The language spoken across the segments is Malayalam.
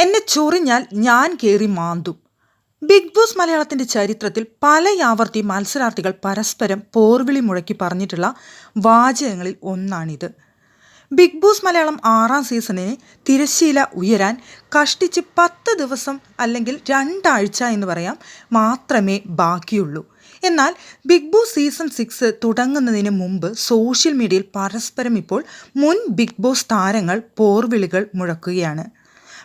എന്നെ ചൊറിഞ്ഞാൽ ഞാൻ കേറി മാന്തും. ബിഗ് ബോസ് മലയാളത്തിന്റെ ചരിത്രത്തിൽ പല യാവർത്തി മത്സരാർത്ഥികൾ പരസ്പരം പോർവിളി മുഴക്കി പറഞ്ഞിട്ടുള്ള വാചകങ്ങളിൽ ഒന്നാണിത്. ബിഗ് ബോസ് മലയാളം ആറാം സീസണിന് തിരശ്ശീല ഉയരാൻ കഷ്ടിച്ച് പത്ത് ദിവസം അല്ലെങ്കിൽ രണ്ടാഴ്ച എന്ന് പറയാം മാത്രമേ ബാക്കിയുള്ളൂ. എന്നാൽ ബിഗ് ബോസ് സീസൺ സിക്സ് തുടങ്ങുന്നതിന് മുമ്പ് സോഷ്യൽ മീഡിയയിൽ പരസ്പരം ഇപ്പോൾ മുൻ ബിഗ് ബോസ് താരങ്ങൾ പോർവിളികൾ മുഴക്കുകയാണ്.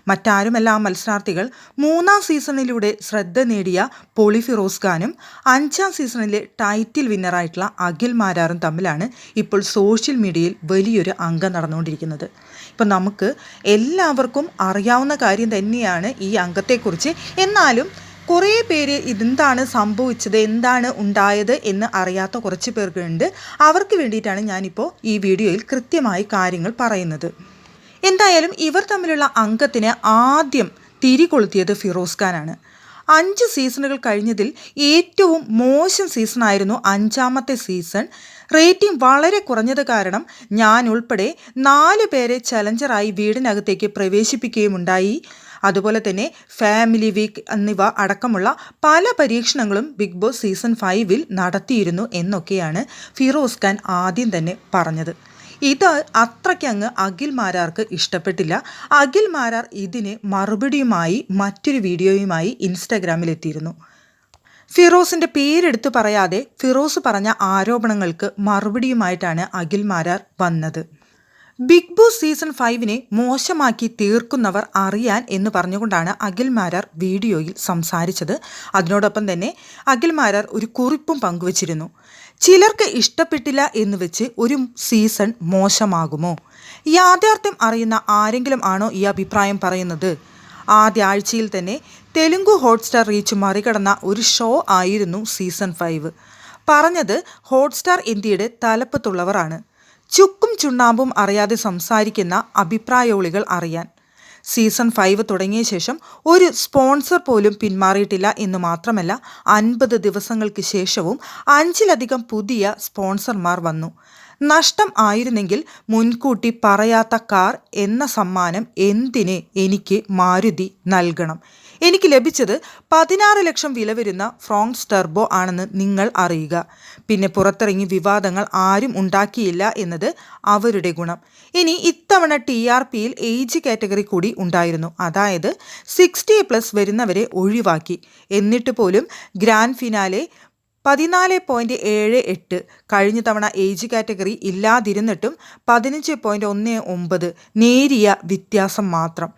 മറ്റാരുമല്ല മത്സരാർത്ഥികൾ മൂന്നാം സീസണിലൂടെ ശ്രദ്ധ നേടിയ പോളിഫിറോസ് ഖാനും അഞ്ചാം സീസണിലെ ടൈറ്റിൽ വിന്നറായിട്ടുള്ള അഖിൽ മാരാറും തമ്മിലാണ് ഇപ്പോൾ സോഷ്യൽ മീഡിയയിൽ വലിയൊരു അംഗം നടന്നുകൊണ്ടിരിക്കുന്നത്. ഇപ്പം നമുക്ക് എല്ലാവർക്കും അറിയാവുന്ന കാര്യം തന്നെയാണ് ഈ അംഗത്തെക്കുറിച്ച്. എന്നാലും കുറേ പേര് ഇതെന്താണ് സംഭവിച്ചത് എന്താണ് ഉണ്ടായത് എന്ന് അറിയാത്ത കുറച്ച് പേർക്കുണ്ട്. അവർക്ക് വേണ്ടിയിട്ടാണ് ഞാനിപ്പോൾ ഈ വീഡിയോയിൽ കൃത്യമായി കാര്യങ്ങൾ പറയുന്നത്. എന്തായാലും ഇവർ തമ്മിലുള്ള അംഗത്തിന് ആദ്യം തിരി കൊളുത്തിയത് ഫിറോസ് ഖാനാണ്. അഞ്ച് സീസണുകൾ കഴിഞ്ഞതിൽ ഏറ്റവും മോശം സീസണായിരുന്നു അഞ്ചാമത്തെ സീസൺ. റേറ്റിംഗ് വളരെ കുറഞ്ഞത് കാരണം ഞാൻ ഉൾപ്പെടെ നാല് പേരെ ചലഞ്ചറായി വീടിനകത്തേക്ക് പ്രവേശിപ്പിക്കുകയുമുണ്ടായി. അതുപോലെ തന്നെ ഫാമിലി വീക്ക് എന്നിവ അടക്കമുള്ള പല പരീക്ഷണങ്ങളും ബിഗ് ബോസ് സീസൺ ഫൈവിൽ നടത്തിയിരുന്നു എന്നൊക്കെയാണ് ഫിറോസ് ഖാൻ ആദ്യം തന്നെ പറഞ്ഞത്. ഇത് അത്രയ്ക്ക് അങ്ങ് മാരാർക്ക് ഇഷ്ടപ്പെട്ടില്ല. അഖിൽ മാരാർ ഇതിന് മറുപടിയുമായി മറ്റൊരു വീഡിയോയുമായി ഇൻസ്റ്റാഗ്രാമിലെത്തിയിരുന്നു. ഫിറോസിന്റെ പേരെടുത്ത് പറയാതെ ഫിറോസ് പറഞ്ഞ ആരോപണങ്ങൾക്ക് മറുപടിയുമായിട്ടാണ് അഖിൽ മാരാർ വന്നത്. ബിഗ് ബോസ് സീസൺ ഫൈവിനെ മോശമാക്കി തീർക്കുന്നവർ അറിയാൻ എന്ന് പറഞ്ഞുകൊണ്ടാണ് അഖിൽ മാരാർ വീഡിയോയിൽ സംസാരിച്ചത്. അതിനോടൊപ്പം തന്നെ അഖിൽ മാരാർ ഒരു കുറിപ്പും പങ്കുവച്ചിരുന്നു. ചിലർക്ക് ഇഷ്ടപ്പെട്ടില്ല എന്ന് വെച്ച് ഒരു സീസൺ മോശമാകുമോ? യാഥാർത്ഥ്യം അറിയുന്ന ആരെങ്കിലും ആണോ ഈ അഭിപ്രായം പറയുന്നത്? ആദ്യ ആഴ്ചയിൽ തന്നെ തെലുങ്കു ഹോട്ട്സ്റ്റാർ റീച്ച് മറികടന്ന ഒരു ഷോ ആയിരുന്നു സീസൺ ഫൈവ്. പറഞ്ഞത് ഹോട്ട്സ്റ്റാർ ഇന്ത്യയുടെ തലപ്പത്തുള്ളവരാണ്. ചുക്കും ചുണ്ണാമ്പും അറിയാതെ സംസാരിക്കുന്ന അഭിപ്രായോളികൾ അറിയാൻ. സീസൺ ഫൈവ് തുടങ്ങിയ ശേഷം ഒരു സ്പോൺസർ പോലും പിന്മാറിയിട്ടില്ല എന്ന് മാത്രമല്ല അൻപത് ദിവസങ്ങൾക്ക് ശേഷവും അഞ്ചിലധികം പുതിയ സ്പോൺസർമാർ വന്നു. നഷ്ടം ആയിരുന്നെങ്കിൽ മുൻകൂട്ടി പറയാത്ത കാർ എന്ന സമ്മാനം എന്തിന് എനിക്ക് മാരുതി നൽകണം? എനിക്ക് ലഭിച്ചത് പതിനാറ് ലക്ഷം വില വരുന്ന ഫ്രോങ്സ് ടെർബോ ആണെന്ന് നിങ്ങൾ അറിയുക. പിന്നെ പുറത്തിറങ്ങി വിവാദങ്ങൾ ആരും ഉണ്ടാക്കിയില്ല എന്നത് അവരുടെ ഗുണം. ഇനി ഇത്തവണ ടി ആർ പിയിൽ ഏജ് കാറ്റഗറി കൂടി ഉണ്ടായിരുന്നു. അതായത് സിക്സ്റ്റി പ്ലസ് വരുന്നവരെ ഒഴിവാക്കി. എന്നിട്ട് പോലും ഗ്രാൻഡ് ഫിനാലെ പതിനാല് പോയിന്റ് ഏഴ് എട്ട് കഴിഞ്ഞ തവണ ഏജ് കാറ്റഗറി ഇല്ലാതിരുന്നിട്ടും പതിനഞ്ച് പോയിന്റ് ഒന്ന് ഒമ്പത് നേരിയ വ്യത്യാസം മാത്രം.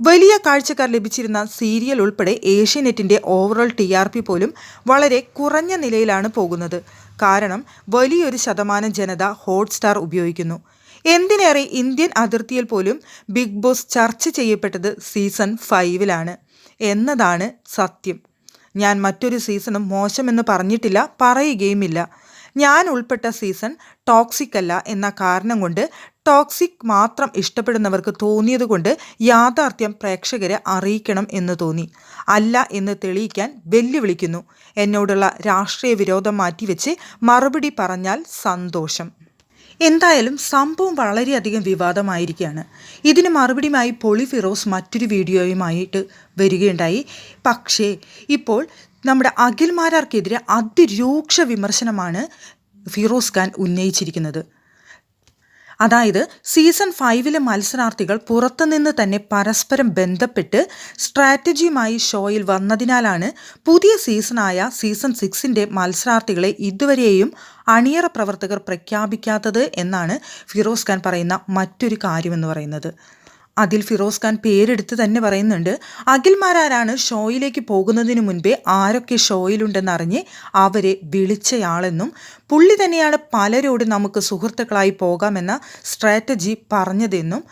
വലിയ കാഴ്ചക്കാർ ലഭിച്ചിരുന്ന സീരിയൽ ഉൾപ്പെടെ ഏഷ്യനെറ്റിന്റെ ഓവറോൾ ടി ആർ പി പോലും വളരെ കുറഞ്ഞ നിലയിലാണ് പോകുന്നത്. കാരണം വലിയൊരു ശതമാനം ജനത ഹോട്ട്സ്റ്റാർ ഉപയോഗിക്കുന്നു. എന്തിനേറെ ഇന്ത്യൻ അതിർത്തിയിൽ പോലും ബിഗ് ബോസ് ചർച്ച ചെയ്യപ്പെട്ടത് സീസൺ ഫൈവിലാണ്. എന്നതാണ് സത്യം. ഞാൻ മറ്റൊരു സീസണും മോശമെന്ന് പറഞ്ഞിട്ടില്ല പറയുകയുമില്ല. ഞാൻ ഉൾപ്പെട്ട സീസൺ ടോക്സിക് അല്ല എന്ന കാരണം കൊണ്ട് ടോക്സിക് മാത്രം ഇഷ്ടപ്പെടുന്നവർക്ക് തോന്നിയതുകൊണ്ട് യാഥാർത്ഥ്യം പ്രേക്ഷകരെ അറിയിക്കണം എന്ന് തോന്നി. അല്ല എന്ന് തെളിയിക്കാൻ വെല്ലുവിളിക്കുന്നു. എന്നോടുള്ള രാഷ്ട്രീയ വിരോധം മാറ്റിവെച്ച് മറുപടി പറഞ്ഞാൽ സന്തോഷം. എന്തായാലും സംഭവം വളരെയധികം വിവാദമായിരിക്കുകയാണ്. ഇതിന് മറുപടിയുമായി പൊളി ഫിറോസ് മറ്റൊരു വീഡിയോയുമായിട്ട് വരികയുണ്ടായി. പക്ഷേ ഇപ്പോൾ നമ്മുടെ അഖിൽമാരാർക്കെതിരെ അതിരൂക്ഷ വിമർശനമാണ് ഫിറോസ് ഖാൻ ഉന്നയിച്ചിരിക്കുന്നത്. അതായത് സീസൺ ഫൈവിലെ മത്സരാർത്ഥികൾ പുറത്തുനിന്ന് തന്നെ പരസ്പരം ബന്ധപ്പെട്ട് സ്ട്രാറ്റജിയുമായി ഷോയിൽ വന്നതിനാലാണ് പുതിയ സീസണായ സീസൺ സിക്സിന്റെ മത്സരാർത്ഥികളെ ഇതുവരെയും അണിയറ പ്രവർത്തകർ പ്രഖ്യാപിക്കാത്തത് എന്നാണ് ഫിറോസ് ഖാൻ പറയുന്ന മറ്റൊരു കാര്യമെന്ന് പറയുന്നത്. അതിൽ ഫിറോസ് ഖാൻ പേരെടുത്ത് തന്നെ പറയുന്നുണ്ട്. അഖിൽമാരാരാണ് ഷോയിലേക്ക് പോകുന്നതിന് മുൻപേ ആരൊക്കെ ഷോയിലുണ്ടെന്നറിഞ്ഞ് അവരെ വിളിച്ചയാളെന്നും പുള്ളി തന്നെയാണ് പലരോടും നമുക്ക് സുഹൃത്തുക്കളായി പോകാമെന്ന സ്ട്രാറ്റജി പറഞ്ഞതെന്നും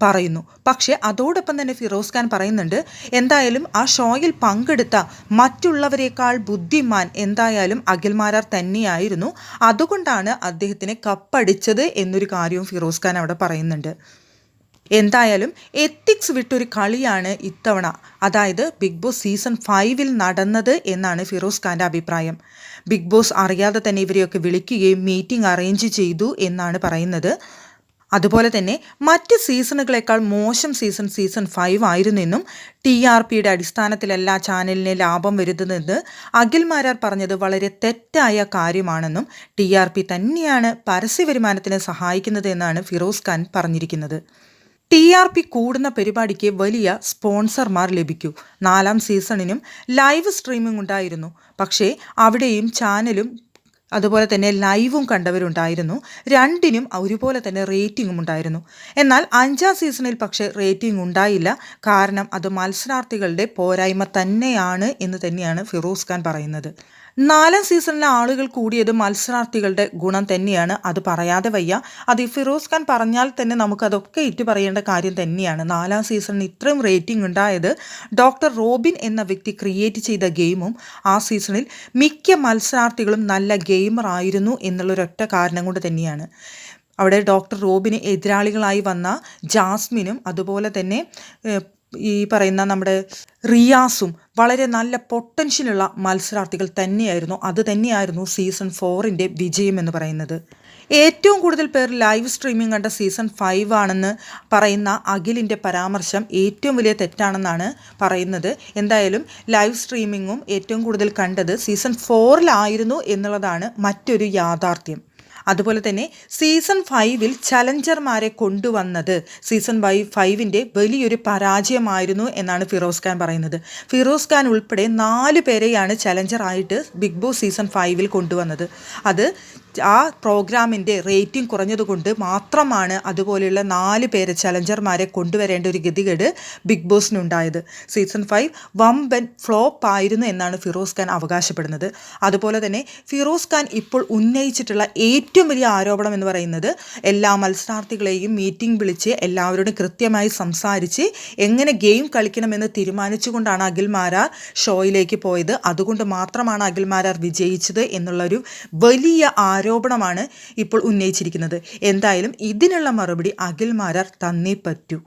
പറയുന്നു. പക്ഷേ അതോടൊപ്പം തന്നെ ഫിറോസ് ഖാൻ പറയുന്നുണ്ട് എന്തായാലും ആ ഷോയിൽ പങ്കെടുത്ത മറ്റുള്ളവരെക്കാൾ ബുദ്ധിമാൻ എന്തായാലും അഖിൽമാരാർ തന്നെയായിരുന്നു. അതുകൊണ്ടാണ് അദ്ദേഹത്തിന് കപ്പടിച്ചത് എന്നൊരു കാര്യവും ഫിറോസ് ഖാൻ അവിടെ പറയുന്നുണ്ട്. എന്തായാലും എത്തിക്സ് വിട്ടൊരു കളിയാണ് ഇത്തവണ. അതായത് ബിഗ് ബോസ് സീസൺ ഫൈവിൽ നടന്നത് എന്നാണ് ഫിറോസ് ഖാന്റെ അഭിപ്രായം. ബിഗ് ബോസ് അറിയാതെ തന്നെ ഇവരെയൊക്കെ വിളിക്കുകയും മീറ്റിംഗ് അറേഞ്ച് ചെയ്തു എന്നാണ് പറയുന്നത്. അതുപോലെ തന്നെ മറ്റ് സീസണുകളേക്കാൾ മോശം സീസൺ സീസൺ ഫൈവ് ആയിരുന്നെന്നും ടി ആർ പിയുടെ അടിസ്ഥാനത്തിലല്ല ചാനലിന് ലാഭം വരുന്നതെന്ന് അഖിൽ മാരാർ പറഞ്ഞത് വളരെ തെറ്റായ കാര്യമാണെന്നും ടി ആർ പി തന്നെയാണ് പരസ്യ വരുമാനത്തിന് സഹായിക്കുന്നത് എന്നാണ് ഫിറോസ് ഖാൻ പറഞ്ഞിരിക്കുന്നത്. ടി ആർ പി കൂടുന്ന പരിപാടിക്ക് വലിയ സ്പോൺസർമാർ ലഭിക്കൂ. നാലാം സീസണിനും ലൈവ് സ്ട്രീമിംഗ് ഉണ്ടായിരുന്നു. പക്ഷേ അവിടെയും ചാനലും അതുപോലെ തന്നെ ലൈവും കണ്ടവരുണ്ടായിരുന്നു. രണ്ടിനും ഒരുപോലെ തന്നെ റേറ്റിംഗും ഉണ്ടായിരുന്നു. എന്നാൽ അഞ്ചാം സീസണിൽ പക്ഷേ റേറ്റിംഗ് ഉണ്ടായില്ല. കാരണം അത് മത്സരാർത്ഥികളുടെ പോരായ്മ തന്നെയാണ് എന്ന് തന്നെയാണ് ഫിറോസ് ഖാൻ പറയുന്നത്. നാലാം സീസണിലെ ആളുകൾ കൂടിയത് മത്സരാർത്ഥികളുടെ ഗുണം തന്നെയാണ്. അത് പറയാതെ വയ്യ. അത് ഫിറോസ് ഖാൻ പറഞ്ഞാൽ തന്നെ നമുക്കതൊക്കെ ഇറ്റു പറയേണ്ട കാര്യം തന്നെയാണ്. നാലാം സീസണിന് ഇത്രയും റേറ്റിംഗ് ഉണ്ടായത് ഡോക്ടർ റോബിൻ എന്ന വ്യക്തി ക്രിയേറ്റ് ചെയ്ത ഗെയിമും ആ സീസണിൽ മിക്ക മത്സരാർത്ഥികളും നല്ല ഗെയിമർ ആയിരുന്നു എന്നുള്ളൊരൊറ്റ കാരണം കൊണ്ട് തന്നെയാണ്. അവിടെ ഡോക്ടർ റോബിന് എതിരാളികളായി വന്ന ജാസ്മിനും അതുപോലെ തന്നെ ഈ പറയുന്ന നമ്മുടെ റിയാസും വളരെ നല്ല പൊട്ടൻഷ്യലുള്ള മത്സരാർത്ഥികൾ തന്നെയായിരുന്നു. അത് തന്നെയായിരുന്നു സീസൺ ഫോറിന്റെ വിജയം എന്ന് പറയുന്നത്. ഏറ്റവും കൂടുതൽ പേർ ലൈവ് സ്ട്രീമിംഗ് കണ്ട സീസൺ ഫൈവ് ആണെന്ന് പറയുന്ന അഖിലിന്റെ പരാമർശം ഏറ്റവും വലിയ തെറ്റാണെന്നാണ് പറയുന്നത്. എന്തായാലും ലൈവ് സ്ട്രീമിങ്ങും ഏറ്റവും കൂടുതൽ കണ്ടത് സീസൺ ഫോറിലായിരുന്നു എന്നുള്ളതാണ് മറ്റൊരു യാഥാർത്ഥ്യം. അതുപോലെ തന്നെ സീസൺ ഫൈവിൽ ചലഞ്ചർമാരെ കൊണ്ടുവന്നത്. സീസൺ വൈ ഫൈവിന്റെ വലിയൊരു പരാജയമായിരുന്നു എന്നാണ് ഫിറോസ് ഖാൻ പറയുന്നത്. ഫിറോസ് ഖാൻ ഉൾപ്പെടെ നാല് പേരെയാണ് ചലഞ്ചറായിട്ട് ബിഗ് ബോസ് സീസൺ ഫൈവിൽ കൊണ്ടുവന്നത്. അത് ആ പ്രോഗ്രാമിന്റെ റേറ്റിംഗ് കുറഞ്ഞതുകൊണ്ട് മാത്രമാണ് അതുപോലെയുള്ള നാല് പേരെ ചലഞ്ചർമാരെ കൊണ്ടുവരേണ്ട ഒരു ഗതികേട് ബിഗ് ബോസിനുണ്ടായത്. സീസൺ ഫൈവ് വമ്പൻ ഫ്ലോപ്പ് ആയിരുന്നു എന്നാണ് ഫിറോസ് ഖാൻ അവകാശപ്പെടുന്നത്. അതുപോലെ തന്നെ ഫിറോസ് ഖാൻ ഇപ്പോൾ ഉന്നയിച്ചിട്ടുള്ള ഏറ്റവും വലിയ ആരോപണം എന്ന് പറയുന്നത് എല്ലാ മത്സരാർത്ഥികളെയും മീറ്റിംഗ് വിളിച്ച് എല്ലാവരോടും കൃത്യമായി സംസാരിച്ച് എങ്ങനെ ഗെയിം കളിക്കണമെന്ന് തീരുമാനിച്ചുകൊണ്ടാണ് അഖിൽമാരാർ ഷോയിലേക്ക് പോയത്. അതുകൊണ്ട് മാത്രമാണ് അഖിൽമാരാർ വിജയിച്ചത് എന്നുള്ളൊരു വലിയ ആരോപണമാണ് ഇപ്പോൾ ഉന്നയിച്ചിരിക്കുന്നത്. എന്തായാലും ഇതിനുള്ള മറുപടി അഖിൽ മാരാർ തന്നേ പറ്റൂ.